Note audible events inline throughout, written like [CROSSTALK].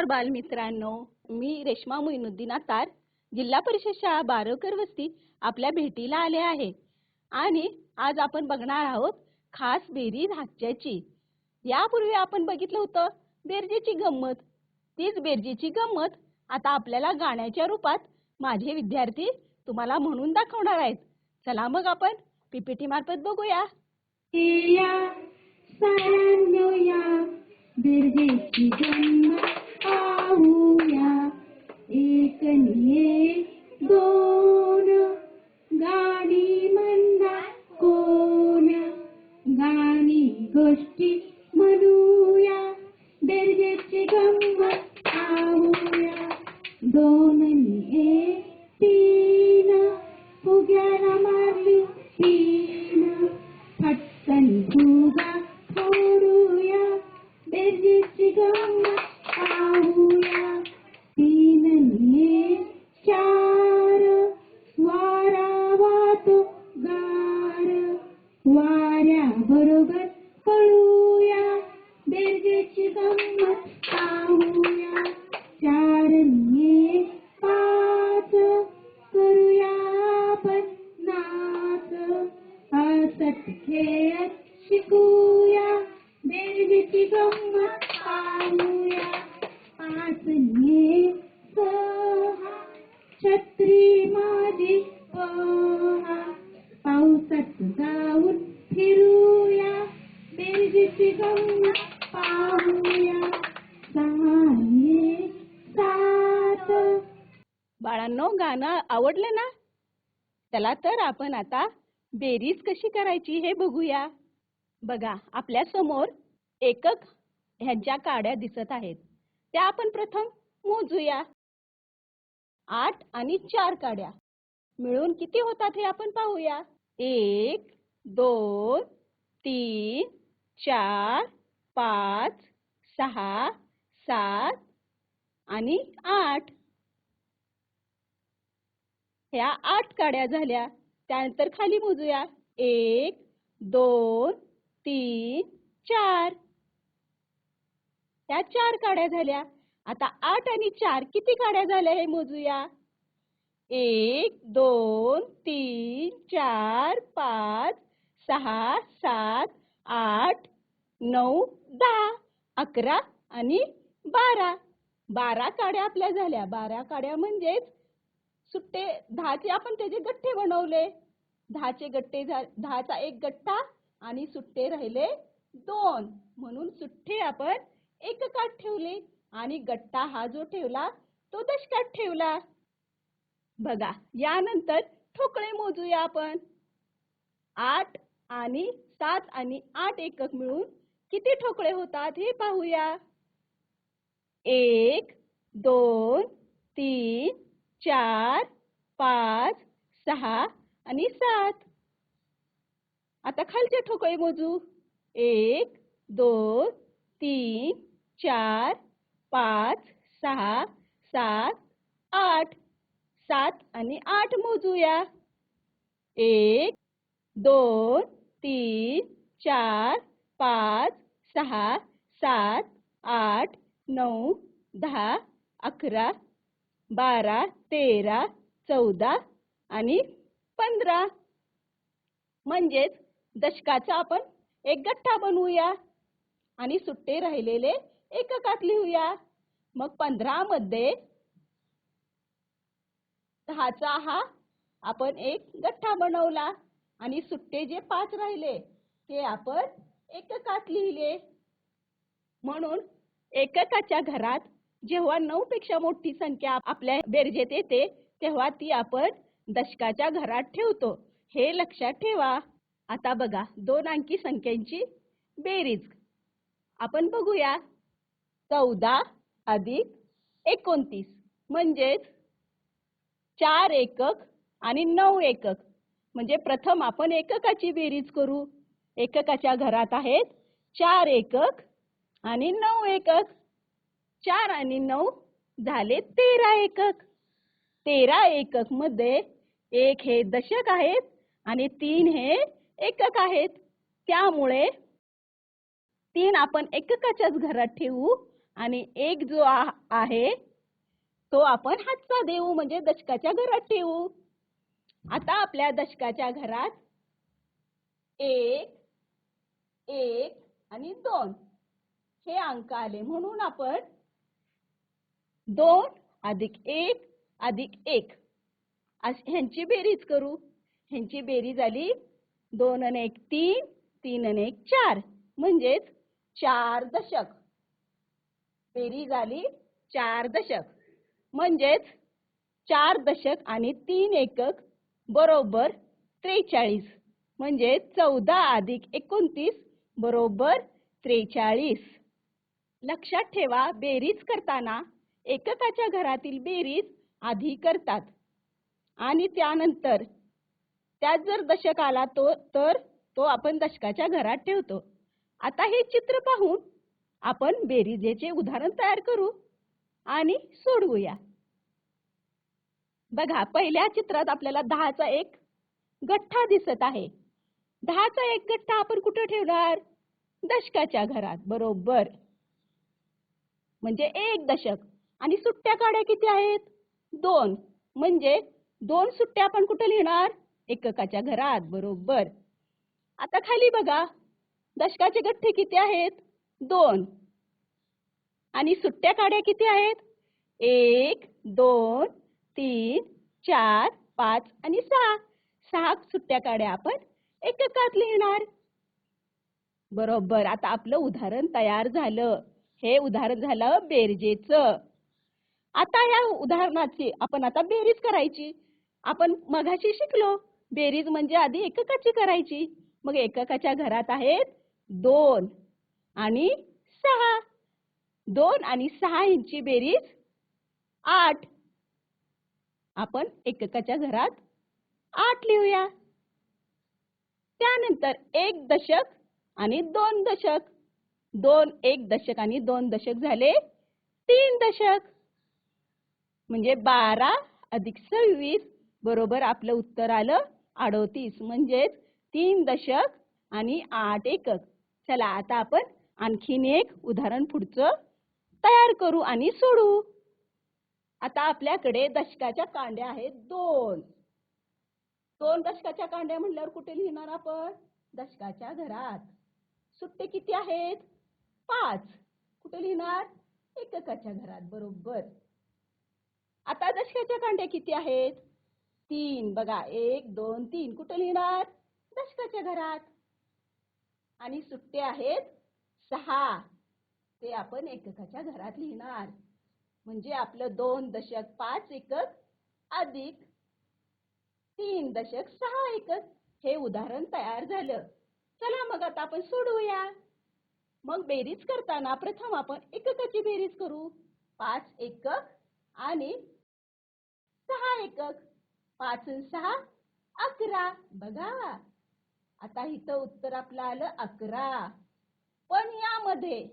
नमस्कार बालमित्रांनो. मी रेश्मा मोइनुद्दीन आतार जिल्हा परिषद शाळा बारवकर वस्ती आपल्या भेटीला आले आहे. आणि आज आपण बघणार आहोत खास बेरी हास्याची यापूर्वी आपण बघितलं होतं बेरजेची गंमत. तीच बेरजेची गंमत आता आपल्याला गाण्याच्या रूपात माझे विद्यार्थी तुम्हाला म्हणून दाखवणार आहेत. चला मग आपण पीपीटी मार्फत बघूया. बिरजेची गंमत. पाहूया एक दोन. गाणी म्हणणार कोण. गाणी गोष्टी म्हणूया. बिरजेची गंमत बेरजेची [LAUGHS] बाळांनो गाणं आवडलं ना? चला तर आपण आता बेरीज कशी करायची हे बघूया. बघा आपल्यासमोर एकक ह्यांच्या काड्या दिसत आहेत. त्या आपण प्रथम मोजूया. आठ आणि चार काड्या. मिळून किती होतात हे आपण पाहूया. एक दोन तीन चार पाच सहा सात आणि आठ. ह्या आठ काड्या झाल्या. त्यानंतर खाली मोजूया. एक दोन तीन चार. ह्या चार काड्या झाल्या. आता आठ आणि चार किती काड्या झाल्या हे मोजूया. एक दोन तीन चार पाच सहा सात आठ नऊ दहा अकरा आणि बारा. बारा काड्या आपल्या झाल्या. बारा काड्या म्हणजेच सुट्टे दहाचे आपण त्याचे गठ्ठे बनवले. दहाचे गट्टे झा दहाचा एक गठ्ठा आणि सुट्टे राहिले दोन. म्हणून सुट्टे आपण एककात ठेवले आणि गट्टा हा जो ठेवला तो दशकात ठेवला. बघा यानंतर ठोकळे मोजूया आपण. आठ आणि सात आणि आठ एकक मिळून किती ठोकळे होतात हे पाहूया. एक दोन तीन चार पाच सहा आणि सात. आता खालचे ठोकळे मोजू. एक दोन तीन चार पाच सहा सात आठ. सात आणि आठ मोजूया. एक दोन तीन चार पाच सहा सात आठ नऊ दहा अकरा बारा तेरा चौदा आणि पंधरा. म्हणजेच दशकाचा आपण एक गठ्ठा बनवूया आणि सुट्टे राहिलेले एककात लिहूया. मग पंधरा मध्ये दहाचा हा आपण एक गठ्ठा बनवला आणि सुट्टे जे पाच राहिले ते आपण एककात लिहिले. म्हणून एककाच्या घरात जेव्हा नऊ पेक्षा मोठी संख्या आपल्या बेरजेत येते तेव्हा ती आपण दशकाच्या घरात ठेवतो. हे लक्षात ठेवा. आता बघा दोन अंकी संख्यांची बेरीज. आपण बघूया. चौदा अधिक एकोणतीस म्हणजेच चार एकक आणि नऊ एकक. म्हणजे प्रथम आपण एककाची बेरीज करू. एककाच्या घरात आहेत चार एकक आणि नऊ एकक. चार आणि नऊ झाले तेरा एकक. तेरा एककमध्ये एक हे दशक आहेत आणि तीन हे एकक आहेत. त्यामुळे तीन आपण एककाच्याच घरात ठेवू आणि एक जो आहे तो आपण हातचा देऊ म्हणजे दशकाच्या घरात ठेवू. आता आपल्या दशकाच्या घरात एक एक आणि दोन हे अंक आले म्हणून आपण दोन अधिक एक अधिक एक. अश- ह्यांची बेरीज करू. ह्यांची बेरीज आली दोन आणि एक तीन तीन आणि एक चार. म्हणजेच चार दशक. बेरीज आली चार दशक. म्हणजेच चार दशक आणि तीन एकक बरोबर त्रेचाळीस. म्हणजे चौदा अधिक एकोणतीस बरोबर त्रेचाळीस. लक्षात ठेवा बेरीज करताना एककाच्या घरातील बेरीज आधी करतात. आणि त्यानंतर त्यात जर दशक आला तो तर तो आपण दशकाच्या घरात ठेवतो. आता हे चित्र पाहून आपण बेरीजेचे उदाहरण तयार करू आणि सोडवूया. बघा पहिल्या चित्रात आपल्याला दहाचा एक गठ्ठा दिसत आहे. दहाचा एक गठ्ठा आपण कुठं ठेवणार? दशकाच्या घरात बरोबर. म्हणजे एक दशक. आणि सुट्ट्या काड्या किती आहेत? दोन. म्हणजे दोन सुट्ट्या आपण कुठं लिहिणार? एककाच्या घरात. बरोबर. आता खाली बघा. दशकाचे गठ्ठे किती आहेत? दोन. आणि सुट्ट्या काड्या किती आहेत? एक दोन तीन चार पाच आणि सहा. सहा सुट्ट्या काड्या आपण एककात लिहिणार. बरोबर. आता आपलं उदाहरण तयार झालं. हे उदाहरण झालं बेरजेचं. आता या उदाहरणाची आपण आता बेरीज करायची. आपण मघाशी शिकलो. बेरीज म्हणजे आधी एककाची करायची. मग एककाच्या घरात आहेत दोन आणि सहा. दोन आणि सहा इंची बेरीज आठ. आपण एककाच्या घरात आठ लिहूया. त्यानंतर एक दशक आणि दोन दशक. दोन एक दशक आणि दोन दशक झाले तीन दशक. म्हणजे बारा अधिक सव्वीस बरोबर आपलं उत्तर आलं अडोतीस. म्हणजेच तीन दशक आणि आठ एकक. चला आता आपण आणखीन एक उदाहरण पुढचं तयार करू आणि सोडू. आता आपल्याकडे दशकाच्या कांड्या आहेत दोन. दोन दशकाच्या कांड्या म्हटल्यावर कुठे लिहिणार आपण? दशकाच्या घरात. सुट्टे किती आहेत? पाच. कुठे लिहिणार? एककाच्या घरात. बरोबर. आता दशकाच्या कांड्या किती आहेत? तीन. बघा एक दोन तीन. कुठे लिहिणार? दशकाच्या घरात. आणि सुट्टे आहेत सहा. ते आपण एककाच्या घरात लिहिणार. म्हणजे आपलं दोन दशक पाच एकक अधिक तीन दशक सहा एकक हे उदाहरण तयार झालं. चला मग आता आपण सोडवूया. मग बेरीज करताना प्रथम आपण एककाची बेरीज करू. पाच एकक आणि सहा एकक. पाच आणि सहा अकरा. बघा. आता इथं उत्तर आपलं आलं अकरा. पण यामध्ये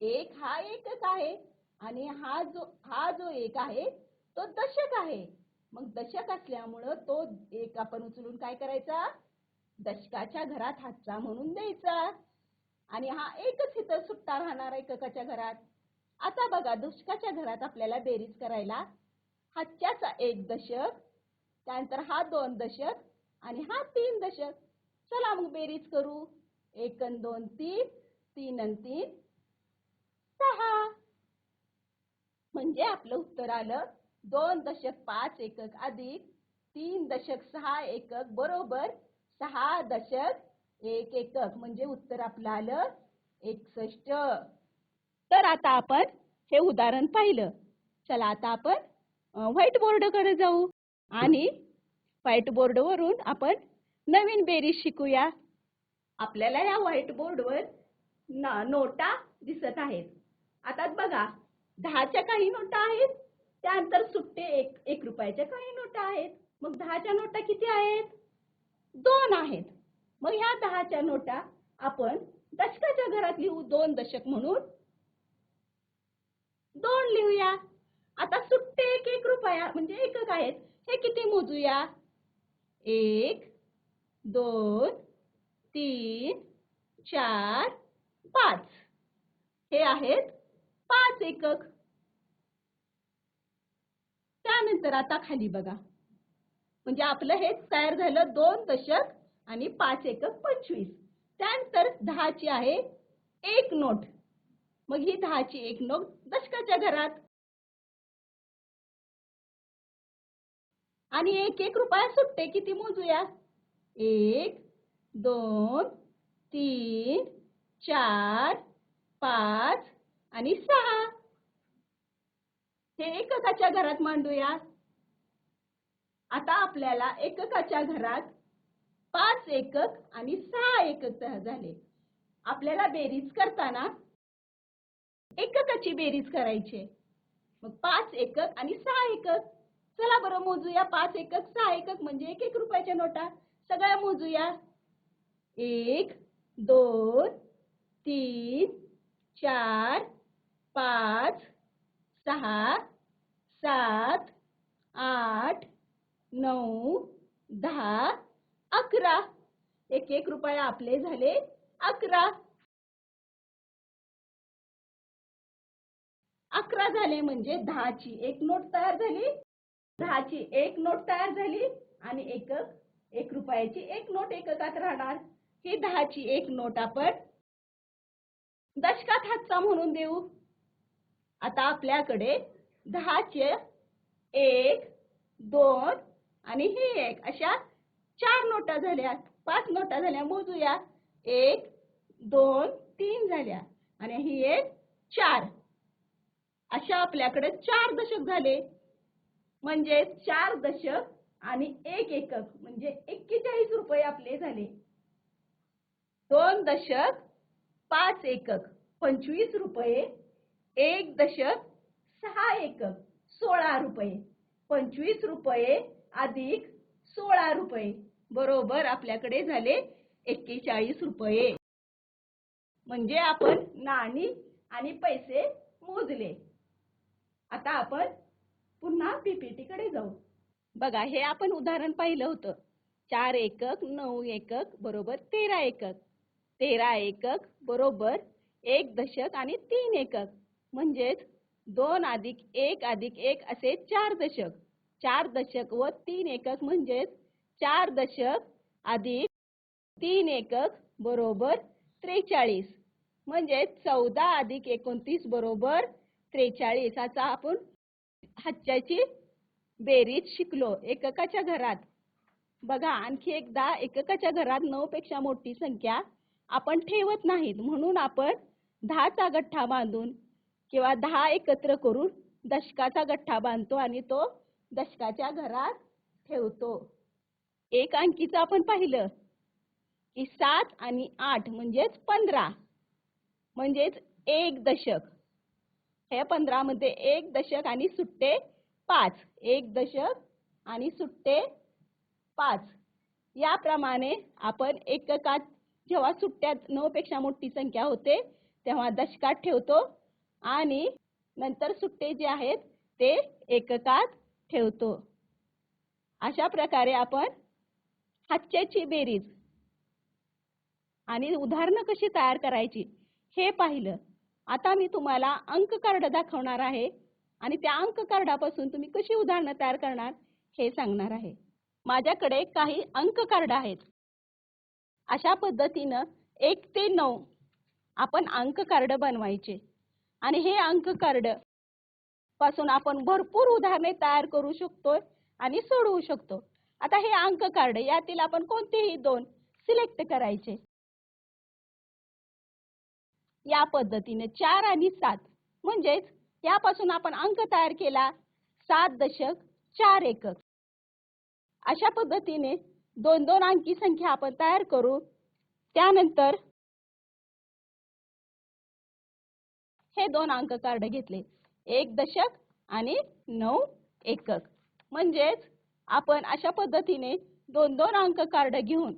एक हा एकक आहे आणि हा जो हा जो एक आहे तो दशक आहे. मग दशक असल्यामुळं तो एक आपण उचलून काय करायचा? दशकाच्या घरात हातचा म्हणून द्यायचा. आणि हा एकच इथं सुट्टा राहणार एककाच्या घरात. आता बघा दुष्काच्या घरात आपल्याला बेरीज करायला हातच्याचा एक दशक त्यानंतर हा दोन दशक आणि हा तीन दशक. चला मग बेरीज करू. एक अन दोन तीन तीन अन तीन सहा. म्हणजे आपलं उत्तर आलं दोन दशक पाच एकक अधिक तीन दशक सहा एकक बरोबर सहा दशक एक एकक. म्हणजे उत्तर आपलं आलं एकसष्ट. तर आता आपण हे उदाहरण पाहिलं. चला आता आपण व्हाईट बोर्डकडे जाऊ आणि व्हाईट बोर्डवरून आपण नवीन बेरीज शिकूया. आपल्याला या व्हाईट बोर्डवर नोटा दिसत आहेत. आता बघा दहाच्या काही नोटा आहेत त्यानंतर सुट्टे एक एक रुपयाच्या काही नोटा आहेत. मग दहाच्या नोटा किती आहेत? दोन आहेत. मग ह्या दहाच्या नोटा आपण दशकाच्या घरात लिहू दोन दशक म्हणून दोन लिहूया. आता सुट्टे एक एक रुपया म्हणजे एकक आहेत. हे किती मोजूया? एक दोन तीन चार पाच. हे आहेत पाच एकक. त्यानंतर आता खाली बघा. म्हणजे आपलं हे तयार झालं दोन दशक आणि पाच एकक पंचवीस. त्यानंतर दहाची आहे एक नोट. मग ही दहाची एक नोक दशकाच्या घरात. आणि एक एक रुपया सुटते किती मोजूया? एक दोन तीन चार पाच आणि सहा. हे एककाच्या घरात मांडूया. आता आपल्याला एककाच्या घरात पाच एकक आणि सहा एकक तयार झाले. आपल्याला बेरीज करताना एककाची बेरीज करायची. मग पाच एकक आणि सहा एकक. चला बरं मोजूया. पाच एकक सहा एकक म्हणजे एक एक रुपयाच्या नोटा. सगळ्या मोजूया. एक दोन तीन चार पाच सहा सात आठ नऊ दहा अकरा. एक एक रुपया आपले झाले अकरा. अकरा झाले म्हणजे दहाची. एक नोट तयार झाली दहाची एक नोट तयार झाली आणि एकक एक रुपयाची एक नोट एककात राहणार. ही दहाची एक नोट आपण दशकात हातचा म्हणून देऊ. आता आपल्याकडे दहाचे एक दोन आणि ही एक अशा चार नोटा झाल्या. पाच नोटा झाल्या. मोजूया. एक दोन तीन झाल्या आणि ही एक चार. अशा आपल्याकडे चार दशक झाले. म्हणजे चार दशक आणि एक एकक म्हणजे एक्केचाळीस रुपये आपले झाले. दोन दशक पाच एकक पंचवीस रुपये. एक दशक सहा एकक सोळा रुपये. पंचवीस रुपये अधिक सोळा रुपये. बरोबर आपल्याकडे झाले एक्केचाळीस रुपये. म्हणजे आपण नाणी आणि पैसे मोजले. आता आपण पुन्हा पीपीटी कडे जाऊ. बघा हे आपण उदाहरण पाहिलं होतं. चार एकक नऊ एकक बरोबर तेरा एकक. तेरा एकक बरोबर एक दशक आणि तीन एकक. म्हणजेच दोन अधिक एक अधिक एक असे चार दशक. चार दशक व तीन एकक म्हणजेच चार दशक अधिक तीन एकक बरोबर त्रेचाळीस. म्हणजेच चौदा अधिक एकोणतीस बरोबर त्रेचाळीस असा आपण हाच्याची बेरीज शिकलो एककाच्या घरात. बघा आणखी एकदा एककाच्या घरात नऊ पेक्षा मोठी संख्या आपण ठेवत नाहीत. म्हणून आपण दहाचा गठ्ठा बांधून किंवा दहा एकत्र करून दशकाचा गठ्ठा बांधतो आणि तो दशकाच्या घरात ठेवतो. एक अंकीचं आपण पाहिलं की सात आणि आठ म्हणजेच पंधरा. म्हणजेच एक दशक. हे पंधरामध्ये एक दशक आणि सुट्टे पाच. एक दशक आणि सुट्टे पाच. याप्रमाणे आपण एककात जेव्हा सुट्ट्यात नऊ पेक्षा मोठी संख्या होते तेव्हा दशकात ठेवतो आणि नंतर सुट्टे जे आहेत ते एककात ठेवतो. अशा प्रकारे आपण हाच्याची बेरीज आणि उदाहरणं कशी तयार करायची हे पाहिलं. आता मी तुम्हाला अंक कार्ड दाखवणार आहे. आणि त्या अंक कार्डापासून तुम्ही कशी उदाहरणं तयार करणार हे सांगणार आहे. माझ्याकडे काही अंक कार्ड आहेत. अशा पद्धतीनं एक ते नऊ आपण अंक कार्ड बनवायचे. आणि हे अंक कार्डपासून आपण भरपूर उदाहरणे तयार करू शकतो आणि सोडवू शकतो. आता हे अंक कार्ड यातील आपण कोणतेही दोन सिलेक्ट करायचे. या पद्धतीने चार आणि सात. म्हणजेच यापासून आपण अंक तयार केला. सात दशक चार एकक. अशा पद्धतीने दोन दोन अंकी संख्या आपण तयार करू. त्यानंतर हे दोन अंक कार्ड घेतले. एक दशक आणि नऊ एकक. म्हणजेच आपण अशा पद्धतीने दोन दोन अंक कार्ड घेऊन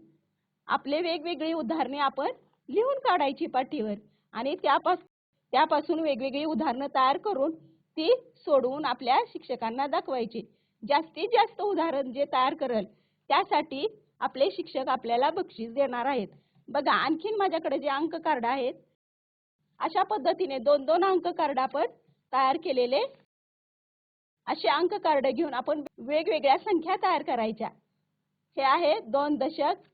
आपले वेगवेगळी उदाहरणे आपण लिहून काढायची पाठीवर. आणि त्यापास त्यापासून वेगवेगळी उदाहरणं तयार करून ती सोडवून आपल्या शिक्षकांना दाखवायची. जास्तीत जास्त उदाहरण जे तयार करल त्यासाठी आपले शिक्षक आपल्याला बक्षीस देणार आहेत. बघा आणखीन माझ्याकडे जे अंक कार्ड आहेत अशा पद्धतीने दोन दोन अंक कार्ड आपण तयार केलेले. असे अंक कार्ड घेऊन आपण वेगवेगळ्या संख्या तयार करायच्या. हे आहे दोन दशक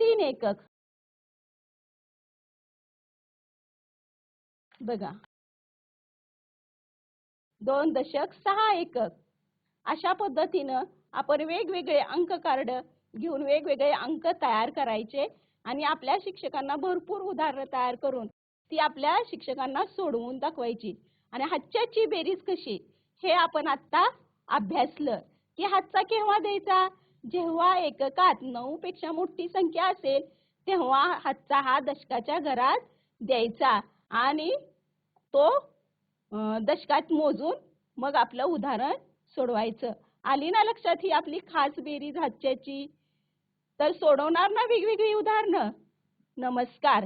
तीन एकक. बघा. दोन दशक सहा एकक. अशा पद्धतीनं आपण वेगवेगळे अंक कार्ड घेऊन वेगवेगळे अंक तयार करायचे आणि आपल्या शिक्षकांना भरपूर उदाहरणं तयार करून ती आपल्या शिक्षकांना सोडवून दाखवायची. आणि हातच्याची बेरीज कशी? हे आपण आता अभ्यासलं. की हातचा केव्हा द्यायचा? जेव्हा एककात नऊ पेक्षा मोठी संख्या असेल तेव्हा हातचा हा दशकाच्या घरात द्यायचा. आणि तो दशकात मोजून मग आपलं उदाहरण सोडवायचं. आली ना लक्षात ही आपली खास बेरीज हातच्याची तर सोडवणार ना वेगवेगळी उदाहरणं? नमस्कार.